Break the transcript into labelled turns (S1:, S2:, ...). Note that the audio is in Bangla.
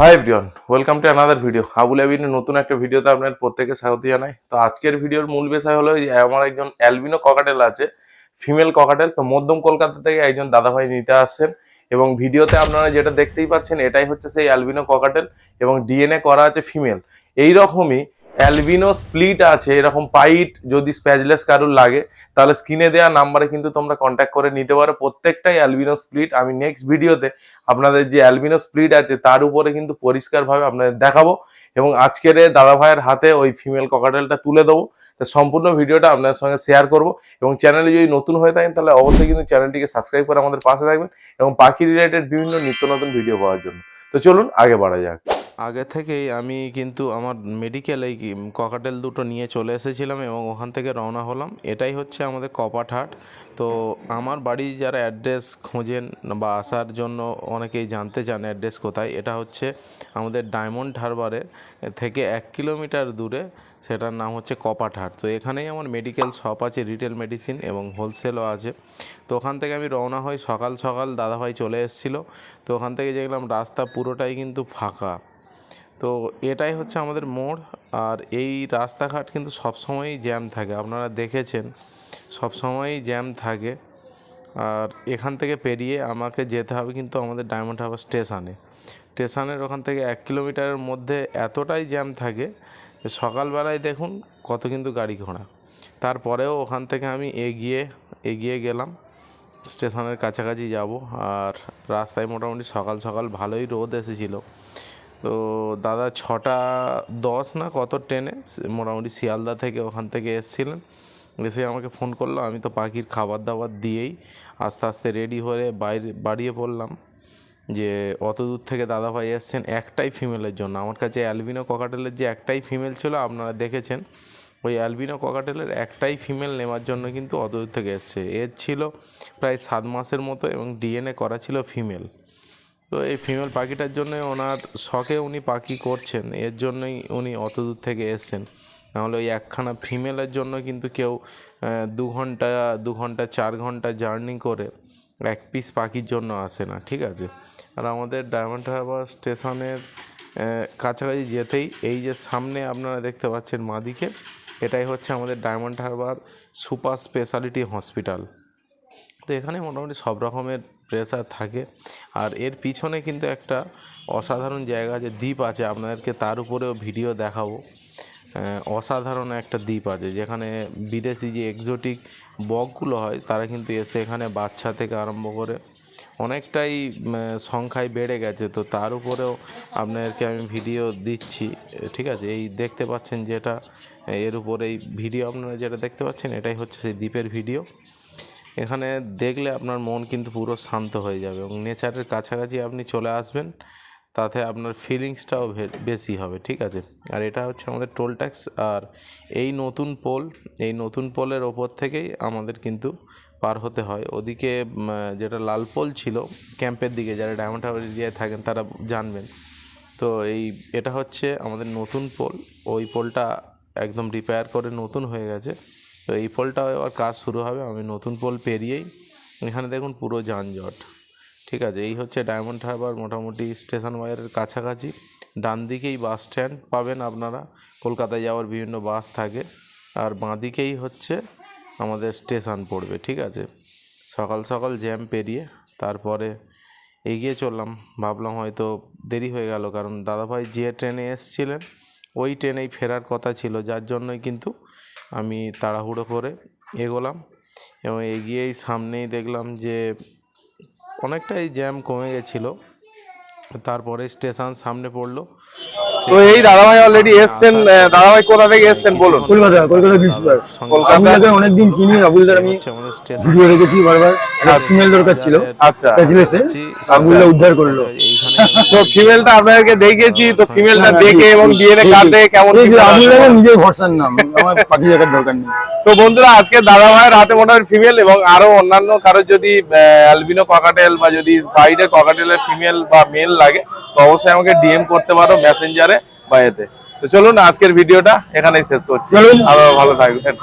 S1: Hi everyone welcome to another video Abul অ্যাবিনের নতুন একটা ভিডিওতে আপনার প্রত্যেকে স্বাগত জানাই। তো আজকের ভিডিওর মূল বিষয় হলো আমার একজন অ্যালবিনো ককাটেল আছে ফিমেল ককাটেল তো মধ্যম কলকাতা থেকে একজন দাদাভাই নিতে আসছেন এবং ভিডিওতে আপনারা যেটা দেখতেই পাচ্ছেন, এটাই হচ্ছে সেই অ্যালবিনো ককাটেল এবং ডিএনএ করা আছে ফিমেল এই রকমই অ্যালবিনো স্প্লিট আছে, এরকম পাইট যদি স্প্যাজলেস কারুর লাগে, তাহলে স্ক্রিনে দেওয়া নাম্বারে কিন্তু তোমরা কন্ট্যাক্ট করে নিতে পারো। প্রত্যেকটাই অ্যালবিনো স্প্লিট। আমি নেক্সট ভিডিওতে আপনাদের যে অ্যালবিনো স্প্লিট আছে, তার উপরে কিন্তু পরিষ্কারভাবে আপনাদের দেখাবো এবং আজকের দাদা ভাইয়ের হাতে ওই ফিমেল ককাটেলটা তুলে দেবো। তো সম্পূর্ণ ভিডিওটা আপনাদের সঙ্গে শেয়ার করব এবং চ্যানেলে যদি নতুন হয়ে থাকেন, তাহলে অবশ্যই কিন্তু চ্যানেলটিকে সাবস্ক্রাইব করে আমাদের পাশে থাকবেন এবং পাখি রিলেটেড বিভিন্ন নিত্য নতুন ভিডিও পাওয়ার জন্য। তো চলুন, আগে বাড়া যাক। আগে থেকেই আমি কিন্তু আমার মেডিকেলে ককাটেল দুটো নিয়ে চলে এসেছিলাম এবং ওখান থেকে রওনা হলাম। এটাই হচ্ছে আমাদের কপাট হাট। তো আমার বাড়ি যারা অ্যাড্রেস খোঁজেন বা আসার জন্য অনেকেই জানতে চান অ্যাড্রেস কোথায়, এটা হচ্ছে আমাদের ডায়মন্ড হারবারে থেকে এক কিলোমিটার দূরে, সেটার নাম হচ্ছে কপাট হাট। তো এখানেই আমার মেডিকেল শপ আছে রিটেল মেডিসিন এবং হোলসেলও আছে। তো ওখান থেকে আমি রওনা হই সকাল সকাল, দাদাভাই চলে এসেছিল। তো ওখান থেকে দেখলাম রাস্তা পুরোটাই কিন্তু ফাঁকা। তো এটাই হচ্ছে আমাদের মোড়, আর এই রাস্তাঘাট কিন্তু সবসময়ই জ্যাম থাকে। আপনারা দেখেছেন, সবসময়ই জ্যাম থাকে। আর এখান থেকে পেরিয়ে আমাকে যেতে হবে কিন্তু আমাদের ডায়মন্ড হারবার স্টেশনে। স্টেশনের ওখান থেকে এক কিলোমিটারের মধ্যে এতটাই জ্যাম থাকে সকালবেলায় দেখুন কত কিন্তু গাড়ি ঘোড়া। তারপরেও ওখান থেকে আমি এগিয়ে এগিয়ে গেলাম, স্টেশনের কাছাকাছি যাব। আর রাস্তায় মোটামুটি সকাল সকাল ভালোই রোদ এসেছিল। তো দাদা ছটা দশ না কত ট্রেনে মোটামুটি শিয়ালদা থেকে ওখান থেকে এসেছিলেন। এসে আমাকে ফোন করল, আমি তো পাখির খাবার দাবার দিয়েই আস্তে আস্তে রেডি হয়ে বাইরে বাড়িয়ে পড়লাম যে অত দূর থেকে দাদাভাই এসছেন একটাই ফিমেলের জন্য। আমার কাছে অ্যালবিনো ককাটেলের যে একটাই ফিমেল ছিল, আপনারা দেখেছেন, ওই অ্যালবিনো ককাটেলের একটাই ফিমেল নেওয়ার জন্য কিন্তু অত দূর থেকে এসছে। এর ছিল প্রায় সাত মাসের মতো এবং ডিএনএ করা ছিল ফিমেল তো এই ফিমেল পাখিটার জন্য ওনার শখে উনি পাখি করছেন। এর জন্যই উনি অত দূর থেকে এসছেন। নাহলে ওই একখানা ফিমেলের জন্য কিন্তু কেউ দু ঘণ্টা দু ঘণ্টা, চার ঘণ্টা জার্নি করে এক পিস পাখির জন্য আসে না, ঠিক আছে? আর আমাদের ডায়মন্ড হারবার স্টেশনের কাছাকাছি যেতেই এই যে সামনে আপনারা দেখতে পাচ্ছেন মাদিকে, এটাই হচ্ছে আমাদের Diamond Harbour super speciality hospital. তো এখানে মোটামুটি সব রকমের প্রেসার থাকে। আর এর পিছনে কিন্তু একটা অসাধারণ জায়গা আছে দ্বীপ আছে, আপনাদেরকে তার উপরেও ভিডিও দেখাবো। অসাধারণ একটা দ্বীপ আছে, যেখানে বিদেশি যে এক্সোটিক বকগুলো হয়, তারা কিন্তু এসে এখানে বাচ্চা থেকে আরম্ভ করে অনেকটাই সংখ্যায় বেড়ে গেছে। তো তার উপরেও আপনাদেরকে আমি ভিডিও দিচ্ছি, ঠিক আছে? এই দেখতে পাচ্ছেন যেটা, এর উপরে এই ভিডিও আপনারা যেটা দেখতে পাচ্ছেন, এটাই হচ্ছে সেই দ্বীপের ভিডিও এখানে দেখলে আপনার মন কিন্তু পুরো শান্ত হয়ে যাবে এবং নেচারের কাছাকাছি আপনি চলে আসবেন, তাতে আপনার ফিলিংসটাও বেশি হবে, ঠিক আছে? আর এটা হচ্ছে আমাদের টোল ট্যাক্স আর এই নতুন পোল এই নতুন পোলের ওপর থেকেই আমাদের কিন্তু পার হতে হয়। ওদিকে যেটা লাল পোল ছিল ক্যাম্পের দিকে যারা ডায়মন্ড হারবার এরিয়ায় থাকেন তারা জানবেন। তো এই, এটা হচ্ছে আমাদের নতুন পোল ওই পোলটা একদম রিপেয়ার করে নতুন হয়ে গেছে। তো এই পোলটাও এবার কাজ শুরু হবে, আমি নতুন পোল পেরিয়েই এখানে দেখুন পুরো যানজট। ঠিক আছে, এই হচ্ছে ডায়মন্ড হারবার মোটামুটি স্টেশন বাজারের কাছাকাছি। ডান দিকেই বাস স্ট্যান্ড পাবেন আপনারা। কলকাতায় যাওয়ার বিভিন্ন বাস থাকে। আর বাঁ দিকেই হচ্ছে আমাদের স্টেশন পড়বে, ঠিক আছে। সকাল সকাল জ্যাম পেরিয়ে তারপরে এগিয়ে চললাম। ভাবলাম হয়তো দেরি হয়ে গেল, কারণ দাদাভাই যে ট্রেনে এসছিলেন, ওই ট্রেনেই ফেরার কথা ছিল, যার জন্যই কিন্তু আমি তাড়াহুড়ো করে এগোলাম এবং এগিয়েই সামনেই দেখলাম যে অনেকটাই জ্যাম কমে গেছিল। তারপরে স্টেশন সামনে পড়ল।
S2: তো এই দাদাভাই অলরেডি এসছেন দাদাভাই কোথা থেকে এসছেন বলুন?
S3: কলকাতা কলকাতা বিশ্ববিদ্যালয় পার অনেকদিন অনেকদিন কিনি আবুলদার আমি ভিডিও দেখেছি বারবার। ফিমেল দরকার ছিল।
S2: আচ্ছা।
S3: প্যাচলেসে উদ্ধার করল
S2: তো ফিমেলটা আপনাদেরকে দেখিয়েছি তো ফিমেলটা দেখে এবং ডিএনএ কার্ডে কেমন কি করা আছে?
S3: আবুলদার নিজের ভরসার নাম আমার পাখি দেখার দরকার নেই।
S2: তো বন্ধুরা আজকে দাদা ভাইয়ের হাতে মোটামুটি ফিমেল এবং আরও অন্যান্য কারও যদি অ্যালবিনো ককাটেল বা যদি বাইরের ককাটেলের ফিমেল বা মেল লাগে তো অবশ্যই আমাকে ডিএম করতে পারো মেসেঞ্জারে বা এতে। তো চলুন আজকের ভিডিওটা এখানেই শেষ করছি। আরও ভালো থাকবেন।